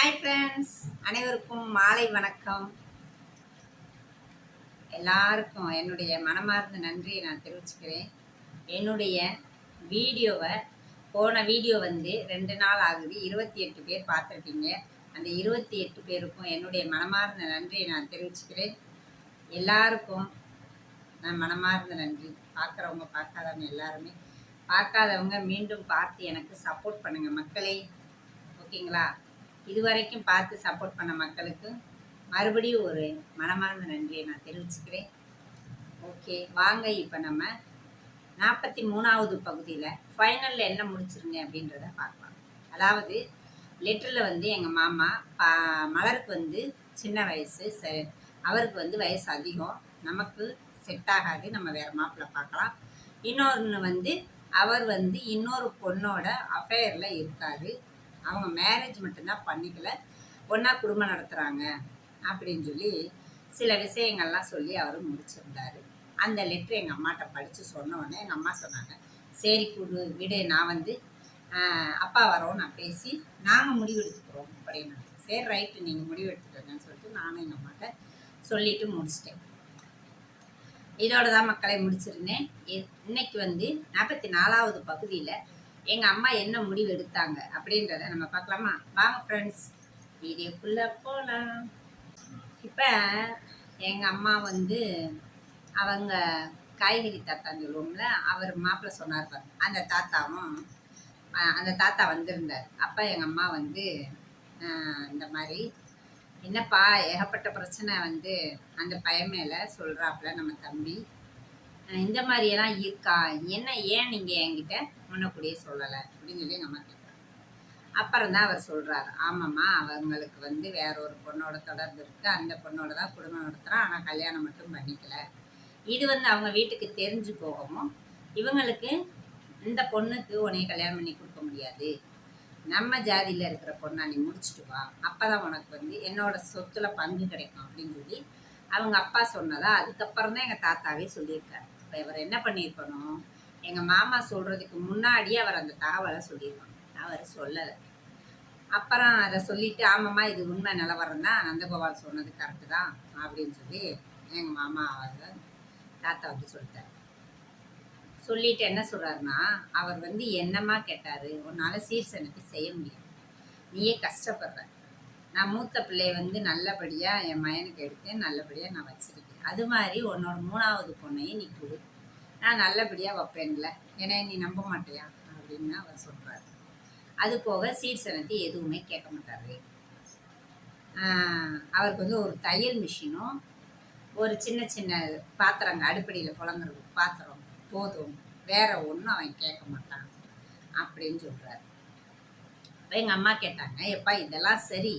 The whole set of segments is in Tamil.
ஹாய் ஃப்ரெண்ட்ஸ் அனைவருக்கும் மாலை வணக்கம். எல்லாருக்கும் என்னுடைய மனமார்ந்த நன்றியை நான் தெரிவிச்சுக்கிறேன். என்னுடைய வீடியோவை போன வீடியோ வந்து ரெண்டு நாள் ஆகுது. இருபத்தி எட்டு பேர் பார்த்துருக்கீங்க அந்த இருபத்தி எட்டு பேருக்கும் என்னுடைய மனமார்ந்த நன்றியை நான் தெரிவிச்சுக்கிறேன். எல்லாருக்கும் நான் மனமார்ந்த நன்றி. பார்க்குறவங்க பார்க்காதவங்க எல்லாருமே பார்க்காதவங்க மீண்டும் பார்த்து எனக்கு சப்போர்ட் பண்ணுங்கள் மக்களே. ஓகேங்களா? இதுவரைக்கும் பார்த்து சப்போர்ட் பண்ண மக்களுக்கு மறுபடியும் ஒரு மனமார்ந்த நன்றியை நான் தெரிவிச்சுக்கிறேன். ஓகே வாங்க இப்போ நம்ம நாற்பத்தி மூணாவது பகுதியில் ஃபைனலில் என்ன முடிச்சிருங்க அப்படின்றத பார்க்கலாம். அதாவது லெட்டரில் வந்து எங்கள் மாமா பா மலருக்கு வந்து சின்ன வயசு ச அவருக்கு வந்து வயசு அதிகம். நமக்கு செட் ஆகாது நம்ம வேறு மாப்பிள்ளை பார்க்கலாம். இன்னொன்று வந்து அவர் வந்து இன்னொரு பொண்ணோட அஃபேரில் இருக்காரு. அவங்க மேரேஜ் மட்டும்தான் பண்ணிக்கல. ஒன்றா குடும்பம் நடத்துகிறாங்க அப்படின்னு சொல்லி சில விஷயங்கள்லாம் சொல்லி அவர் முடிச்சிருந்தாரு. அந்த லெட்ரு எங்கள் அம்மாட்ட படித்து சொன்ன உடனே எங்கள் அம்மா சொன்னாங்க சரி குடு விடு நான் வந்து அப்பா வரோம் நான் பேசி நாங்கள் முடிவெடுத்துக்கிறோம் அப்படின்னு சரி ரைட்டு நீங்கள் முடிவெடுத்துக்கோங்கன்னு சொல்லிட்டு நானும் எங்கள் அம்மாட்ட சொல்லிட்டு முடிச்சிட்டேன். இதோட தான் மக்களை முடிச்சிருந்தேன். இன்னைக்கு வந்து நாற்பத்தி நாலாவது பகுதியில் எங்கள் அம்மா என்ன முடிவு எடுத்தாங்க அப்படின்றத நம்ம பார்க்கலாமா? வாங்க ஃப்ரெண்ட்ஸ் வீடியோக்குள்ளே போகலாம் இப்போ எங்கள் அம்மா வந்து அவங்க காய்கறி தாத்தான்னு சொல்லுவோம்ல அவர் மாப்பிள்ளை சொன்னார் பாருங்க அந்த தாத்தாவும் அந்த தாத்தா வந்திருந்தார். அப்போ எங்கள் அம்மா வந்து இந்த மாதிரி என்னப்பா ஏகப்பட்ட பிரச்சனை வந்து அந்த பையன் மேலே சொல்கிறாப்புல நம்ம தம்பி. இந்த மாதிரியெல்லாம் இருக்கா? என்ன ஏன் நீங்கள் என்கிட்ட முன்னக்கூடியே சொல்லலை? அப்படின்னு சொல்லி நம்ம அம்மா கேட்குறாங்க அப்புறம் தான் அவர் சொல்கிறாரு ஆமாம்மா அவங்களுக்கு வந்து வேற ஒரு பொண்ணோட தொடர்பு இருக்குது அந்த பொண்ணோட தான் குடும்பம் நடத்துகிறான் ஆனால் கல்யாணம் மட்டும் பண்ணிக்கல. இது வந்து அவங்க வீட்டுக்கு தெரிஞ்சு போகவும் இவங்களுக்கு இந்த பொண்ணுக்கு உனைய கல்யாணம் பண்ணி கொடுக்க முடியாது. நம்ம ஜாதியில் இருக்கிற பொண்ணை நீ முடிச்சுட்டு வா. அப்போ தான் உனக்கு வந்து என்னோட சொத்துல பங்கு கிடைக்கும் அப்படின்னு சொல்லி அவங்க அப்பா சொன்னதா அதுக்கப்புறம் தான் எங்கள் தாத்தாவே சொல்லியிருக்காரு. இப்போ இவர் என்ன பண்ணியிருக்கணும்? எங்கள் மாமா சொல்கிறதுக்கு முன்னாடியே அவர் அந்த தகவலை சொல்லியிருக்கணும். அவர் சொல்லலை. அப்புறம் அதை சொல்லிட்டு ஆமாம்மா இது உண்மை நிலவரம் தான். நந்தகோபால் சொன்னது கரெக்டு தான் அப்படின்னு சொல்லி எங்கள் மாமா அவர் தாத்தா வந்து சொல்லிட்டார். சொல்லிட்டு என்ன சொல்கிறாருன்னா அவர் வந்து என்னம்மா கேட்டார்? உன்னால் சீர்சனத்தை செய்ய முடியாது. நீயே கஷ்டப்படுற. நான் மூத்த பிள்ளைய வந்து நல்லபடியாக என் மயனுக்கு எடுத்து நல்லபடியாக நான் வச்சுருக்கேன். அது மாதிரி உன்னோட மூணாவது பொண்ணையும் நீ கொடு. நான் நல்லபடியாக வைப்பேன்ல. ஏன்னா நீ நம்ப மாட்டியா? அப்படின்னு அவர் சொல்கிறார் அது போக சீர்சனத்தை எதுவுமே கேட்க மாட்டாரு. அவருக்கு வந்து ஒரு தையல் மிஷினும் ஒரு சின்ன சின்ன பாத்திரங்க அடுப்படியில் புலங்குறது பாத்திரம் போதும். வேற ஒன்றும் அவன் கேட்க மாட்டான் அப்படின்னு சொல்கிறாரு இப்போ எங்கள் அம்மா கேட்டாங்க எப்பா இதெல்லாம் சரி.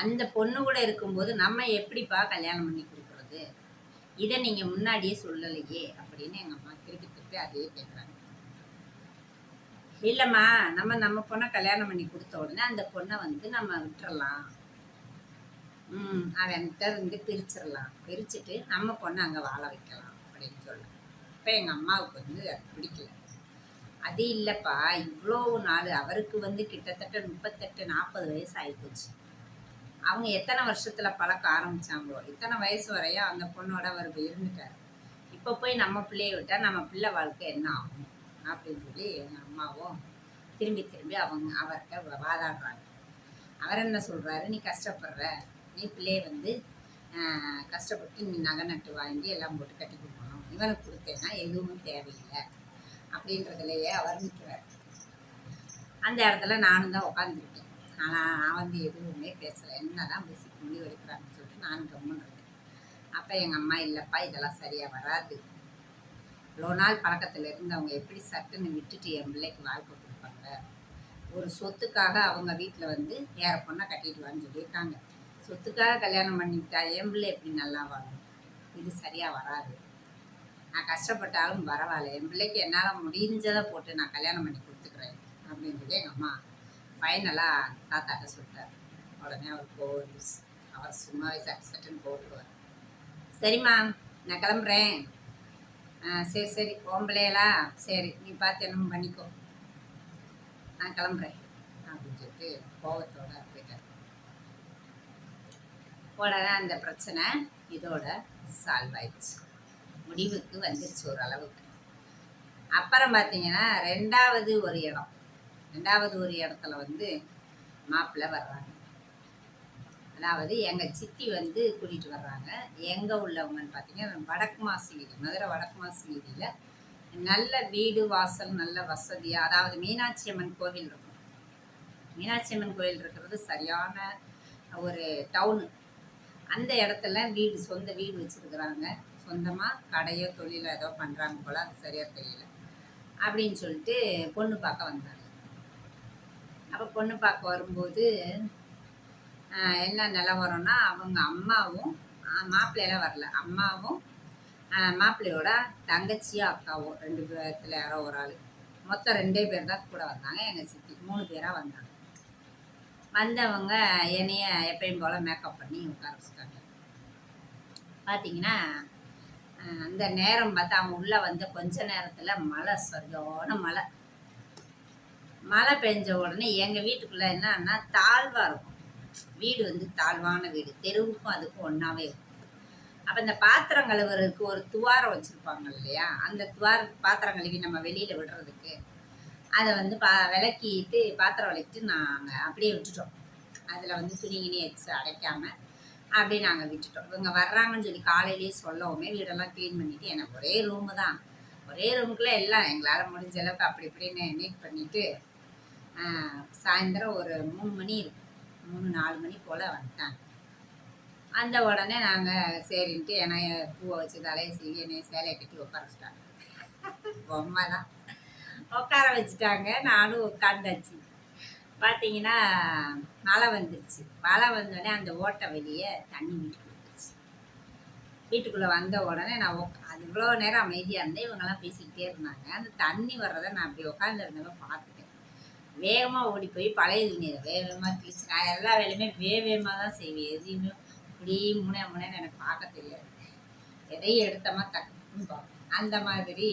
அந்த பொண்ணு கூட இருக்கும்போது நம்ம எப்படிப்பா கல்யாணம் பண்ணி கொடுக்குறது இதை நீங்க முன்னாடியே சொல்லலையே அப்படின்னு எங்க அம்மா திருப்பி திருப்பி அதே கேட்குறாங்க இல்லைம்மா நம்ம நம்ம பொண்ணை கல்யாணம் பண்ணி கொடுத்த உடனே அந்த பொண்ணை வந்து நம்ம விட்டுறலாம். ம் அவன்கிட்ட இருந்து பிரிச்சிடலாம் பிரிச்சுட்டு நம்ம பொண்ணை அங்கே வாழ வைக்கலாம் அப்படின்னு சொல்ல. இப்போ எங்கள் அம்மாவுக்கு வந்து அது பிடிக்கல. அது இல்லைப்பா இவ்வளோ நாள் அவருக்கு வந்து கிட்டத்தட்ட முப்பத்தெட்டு நாற்பது வயசு ஆகிப்போச்சு அவங்க எத்தனை வருஷத்தில் பழக்க ஆரம்பிச்சாங்களோ இத்தனை வயசு வரையும் அந்த பொண்ணோட அவர் இருந்துட்டார். இப்போ போய் நம்ம பிள்ளைய விட்டால் நம்ம பிள்ளை வாழ்க்கை என்ன ஆகும்? அப்படின்னு சொல்லி எங்கள் அம்மாவும் திரும்பி திரும்பி அவங்க அவர்கிட்ட வாதாடுறாங்க. அவர் என்ன சொல்கிறாரு நீ கஷ்டப்படுற. நீ பிள்ளைய வந்து கஷ்டப்பட்டு நீ நகை நட்டு வாங்கி எல்லாம் போட்டு கட்டி கொடுக்கணும். இவனுக்கு கொடுத்தேன்னா எதுவும் தேவையில்லை. அப்படின்றதுலையே அவர் நிற்கிறார் அந்த இடத்துல நானும் தான் உட்காந்துருக்கேன் ஆனால் நான் வந்து எதுவுமே பேசலை. என்ன தான் பேசி புள்ளி வலிக்கிறான்னு சொல்லிட்டு நானும் கம்முன்னு அப்போ எங்கள் அம்மா இல்லைப்பா இதெல்லாம் சரியாக வராது. இவ்வளோ நாள் பழக்கத்தில் இருந்தவங்க எப்படி சட்டுன்னு விட்டுட்டு என் பிள்ளைக்கு வாழ்க்கை கொடுப்பாங்க? ஒரு சொத்துக்காக அவங்க வீட்டில் வந்து வேற பொண்ணை கட்டிட்டு வான்னு சொல்லியிருக்காங்க. சொத்துக்காக கல்யாணம் பண்ணிக்கிட்டா என் பிள்ளை எப்படி நல்லா வாழும்? இது சரியாக வராது. நான் கஷ்டப்பட்டாலும் பரவாயில்ல. என் பிள்ளைக்கு என்னால் முடிஞ்சதை போட்டு நான் கல்யாணம் பண்ணி கொடுத்துக்கிறேன் அப்படின்னு சொல்லி எங்கள் அம்மா. ஃபைனலாக தாத்தாட்ட சொல்லிட்டார். உடனே அவர் கோவில் அவர் சும்மாவே சட்டு சட்டுன்னு போட்டுருவார். சரிம்மா நான் கிளம்புறேன். ஆ சரி சரி ஓம்பளையலா? சரி நீ பார்த்து என்னமோ பண்ணிக்கோ. நான் கிளம்புறேன் அப்படின்னு சொல்லிட்டு கோபத்தோட போயிட்டார். உடனே அந்த பிரச்சனை இதோட சால்வ் ஆயிடுச்சு. முடிவுக்கு வந்துருச்சு ஓரளவுக்கு அப்புறம் பார்த்தீங்கன்னா ரெண்டாவது ஒரு இடம். ரெண்டாவது ஒரு இடத்துல வந்து மாப்பிள்ளை வர்றாங்க. அதாவது எங்கள் சித்தி வந்து கூட்டிகிட்டு வர்றாங்க. எங்கே உள்ளவங்கன்னு பார்த்தீங்கன்னா வடக்கு மாசி வீதி மதுரை வடக்கு மாசி வீதியில் நல்ல வீடு வாசல் நல்ல வசதியாக அதாவது மீனாட்சி அம்மன் கோவில் இருக்கும். மீனாட்சி அம்மன் கோவில் இருக்கிறது சரியான ஒரு டவுனு அந்த இடத்துல வீடு சொந்த வீடு வச்சுருக்குறாங்க. சொந்தமாக கடையோ தொழிலோ ஏதோ பண்ணுறாங்க போல் அது சரியாக தெரியல. அப்படின்னு சொல்லிட்டு பொண்ணு பார்க்க வந்தாங்க. அப்போ பொண்ணு பார்க்க வரும்போது என்ன நிலவரம்னா அவங்க அம்மாவும் மாப்பிள்ளையெல்லாம் வரல. அம்மாவும் மாப்பிள்ளையோட தங்கச்சியும் அக்காவும் ரெண்டு பேரத்தில் யாரோ ஒரு ஆள். மொத்தம் ரெண்டே பேர் தான் கூட வந்தாங்க. எங்கள் சித்தி மூணு பேராக வந்தாங்க. வந்தவங்க என்னைய எப்பயும் போல் மேக்கப் பண்ணி உட்கார வச்சுட்டாங்க. பார்த்தீங்கன்னா அந்த நேரம் பார்த்தா அவங்க உள்ளே வந்த கொஞ்ச நேரத்தில் மழை சொர்க்கமான மழை. மழை பெஞ்ச உடனே எங்கள் வீட்டுக்குள்ளே என்னன்னா தாழ்வாக இருக்கும். வீடு வந்து தாழ்வான வீடு. தெருவுக்கும் அதுக்கும் ஒன்றாவே இருக்கும். அப்போ இந்த பாத்திரம் கழுவுறதுக்கு ஒரு துவாரம் வச்சுருப்பாங்க இல்லையா? அந்த துவார பாத்திரம் கழுவி நம்ம வெளியில் விடுறதுக்கு அதை வந்து பா விளக்கிட்டு பாத்திரம் விளக்கிட்டு நாங்கள் அப்படியே விட்டுட்டோம். அதில் வந்து துணி கிணி வச்சு அடைக்காமல் அப்படியே நாங்கள் விட்டுட்டோம். இவங்க வர்றாங்கன்னு சொல்லி காலையிலேயே சொல்லவுமே வீடெல்லாம் க்ளீன் பண்ணிவிட்டு எனக்கு ஒரே ரூமு தான். ஒரே ரூமுக்குள்ளே எல்லாம் எங்களால் முடிஞ்ச அளவுக்கு அப்படி இப்படின்னு நீட் பண்ணிவிட்டு சாயந்தரம் ஒரு மூணு மணி இருக்கும் மூணு நாலு மணி போல் வந்துட்டாங்க. அந்த உடனே நாங்கள் சரின்ட்டு ஏன்னா பூவை வச்சு தலையை செய்ய என்னைய சேலையை கட்டி உட்கார வச்சுட்டாங்க. பொம்மை தான் உட்கார வச்சுட்டாங்க. நானும் உட்காந்தாச்சு பார்த்தீங்கன்னா மழை வந்துருச்சு. மழை வந்தோடனே அந்த ஓட்டை வெளியே தண்ணி வீட்டுக்குள்ளே வந்துருச்சு. வீட்டுக்குள்ளே வந்த உடனே நான் அது இவ்வளோ நேரம் அமைதியாக இருந்தேன். இவங்கெல்லாம் பேசிக்கிட்டே இருந்தாங்க. அந்த தண்ணி வர்றதை நான் அப்படி உட்காந்துருந்தவங்க பார்த்துட்டேன். வேகமாக ஓடி போய் பழைய துணியை வேக வேகமாக கிழிச்சு நான் எல்லா வேலையுமே வேக வேகமாக தான் செய்வேன். எதையுமே இப்படி முனை முனைன்னு எனக்கு பார்க்க தெரியாது. எதையும் எடுத்தமா டக்குன்னு பார்ப்பேன். அந்த மாதிரி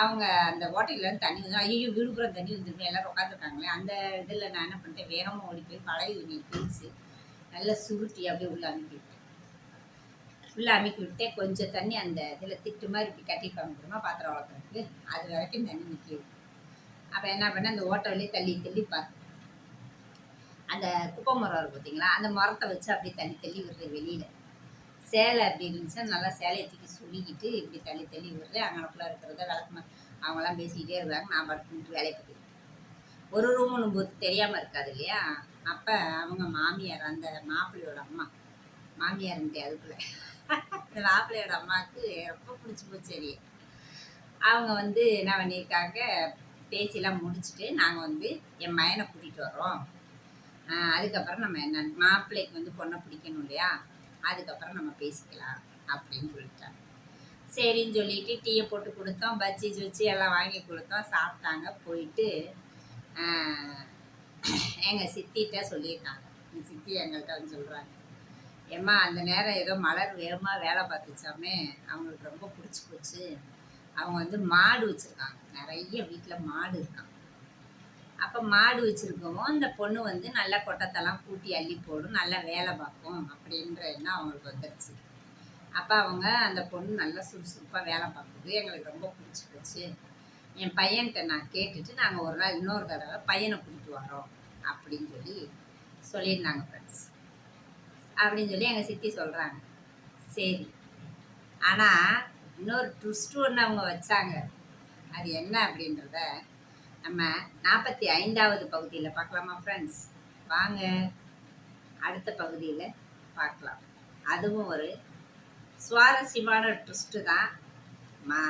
அவங்க அந்த ஓட்டையிலேருந்து தண்ணி வந்து ஐயோ விழுப்புரம் தண்ணி வந்துருமே எல்லாம் உட்காந்துருக்காங்களே அந்த இதில் நான் என்ன பண்ணிட்டேன் வேகமாக ஓடி போய் பழைய துணியை கிழிச்சு நல்லா சுருட்டி அப்படியே உள்ள அனுப்பி விட்டேன். உள்ள அமுக்கி விட்டேன். கொஞ்சம் தண்ணி அந்த இதில் திட்டு மாதிரி இப்படி கட்டி தெரியுமா? பாத்திரம் வளர்க்குறதுக்கு. அது வரைக்கும் தண்ணி நிற்கிது அப்போ என்ன பண்ணேன் அந்த ஓட்டை வழியே தள்ளி தள்ளி பார்த்தேன் அந்த குப்பை மரம் இருக்கும் பார்த்தீங்களா அந்த மரத்தை வச்சு அப்படியே தள்ளி தள்ளி விடுறேன் வெளியில். சேலை அப்படி இருந்துச்சுன்னா நல்லா சேலையை தூக்கி சொல்லிக்கிட்டு இப்படி தள்ளி தள்ளி விடுறேன் அங்கனக்குள்ளே இருக்கிறத விளக்கமா அவங்களாம் பேசிக்கிட்டே இருக்காங்க. நான் படுத்துட்டு வேலையை பற்றி ஒரு ரூம் போது தெரியாமல் இருக்காது இல்லையா? அப்போ அவங்க மாமியார் அந்த மாப்பிள்ளையோட அம்மா மாமியார்ன்ட்டு அதுக்குள்ளே. இந்த மாப்பிள்ளையோட அம்மாவுக்கு ரொம்ப பிடிச்சி போச்சு சரி அவங்க வந்து என்ன பண்ணியிருக்காங்க பேசிலாம் முடிச்சுட்டு நாங்கள் வந்து என் மயனை கூட்டிகிட்டு வரோம் அதுக்கப்புறம் நம்ம என்ன மாப்பிள்ளைக்கு வந்து பொண்ணை பிடிக்கணும் இல்லையா? அதுக்கப்புறம் நம்ம பேசிக்கலாம் அப்படின்னு சொல்லிட்டாங்க. சரின்னு சொல்லிட்டு டீயை போட்டு கொடுத்தோம் பஜ்ஜி வச்சு எல்லாம் வாங்கி கொடுத்தோம் சாப்பிட்டாங்க போயிட்டு எங்கள் சித்திகிட்ட சொல்லியிருக்காங்க. எங்கள் சித்தி எங்கள்கிட்ட வந்து சொல்கிறாங்க ஏம்மா அந்த நேரம் ஏதோ மலர் வேகமாக வேலை பார்த்துச்சாமே அவங்களுக்கு ரொம்ப பிடிச்சி போச்சு. அவங்க வந்து மாடு வச்சுருக்காங்க. நிறைய வீட்டில் மாடு இருக்காங்க. அப்போ மாடு வச்சுருக்கவும் அந்த பொண்ணு வந்து நல்லா கொட்டத்தெல்லாம் கூட்டி அள்ளி போடும் நல்லா வேலை பார்க்கும் அப்படின்ற எண்ணம் அவங்களுக்கு வந்துருச்சு. அப்போ அவங்க அந்த பொண்ணு நல்லா சுறுசுறுப்பாக வேலை பார்க்குது எங்களுக்கு ரொம்ப பிடிச்சி போச்சு. என் பையன்கிட்ட நான் கேட்டுட்டு நாங்கள் ஒரு நாள் இன்னொரு தடவை பையனை கூட்டிட்டு வரோம் அப்படின்னு சொல்லி சொல்லியிருந்தாங்க ஃப்ரெண்ட்ஸ் அப்படின்னு சொல்லி எங்கள் சித்தி சொல்கிறாங்க சரி. ஆனால் இன்னொரு ட்விஸ்ட் ஒன்று அவங்க வச்சாங்க. அது என்ன அப்படின்றத நம்ம நாற்பத்தி ஐந்தாவது பகுதியில் பார்க்கலாமா ஃப்ரெண்ட்ஸ் வாங்க. அடுத்த பகுதியில் பார்க்கலாம். அதுவும் ஒரு சுவாரஸ்யமான ட்விஸ்ட்டு தான். மா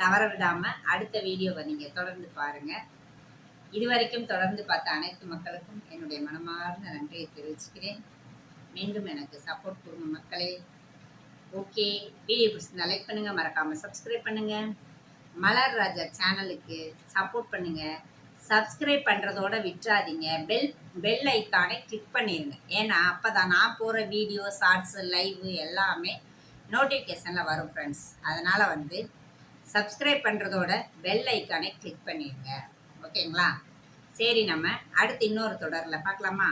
தவற விடாமல் அடுத்த வீடியோவை நீங்கள் தொடர்ந்து பாருங்கள் இதுவரைக்கும் தொடர்ந்து பார்த்த அனைத்து மக்களுக்கும் என்னுடைய மனமார்ந்த நன்றியை தெரிவிச்சுக்கிறேன். மீண்டும் எனக்கு சப்போர்ட் கொடுங்க மக்களே. ஓகே. வீடியோ பிடிச்சிருந்தா லைக் பண்ணுங்கள் மறக்காமல் சப்ஸ்கிரைப் பண்ணுங்கள் மலர் ராஜா சேனலுக்கு சப்போர்ட் பண்ணுங்கள் சப்ஸ்கிரைப் பண்ணுறதோட விட்டுறாதீங்க. பெல் பெல் ஐக்கானை கிளிக் பண்ணிடுங்க ஏன்னா அப்போ தான் நான் போகிற வீடியோ ஷார்ட்ஸு லைவு எல்லாமே நோட்டிஃபிகேஷனில் வரும் ஃப்ரெண்ட்ஸ் அதனால் வந்து சப்ஸ்கிரைப் பண்ணுறதோட பெல் ஐக்கானை கிளிக் பண்ணிடுங்க ஓகேங்களா? சரி நம்ம அடுத்து இன்னொரு தொடரில் பார்க்கலாமா?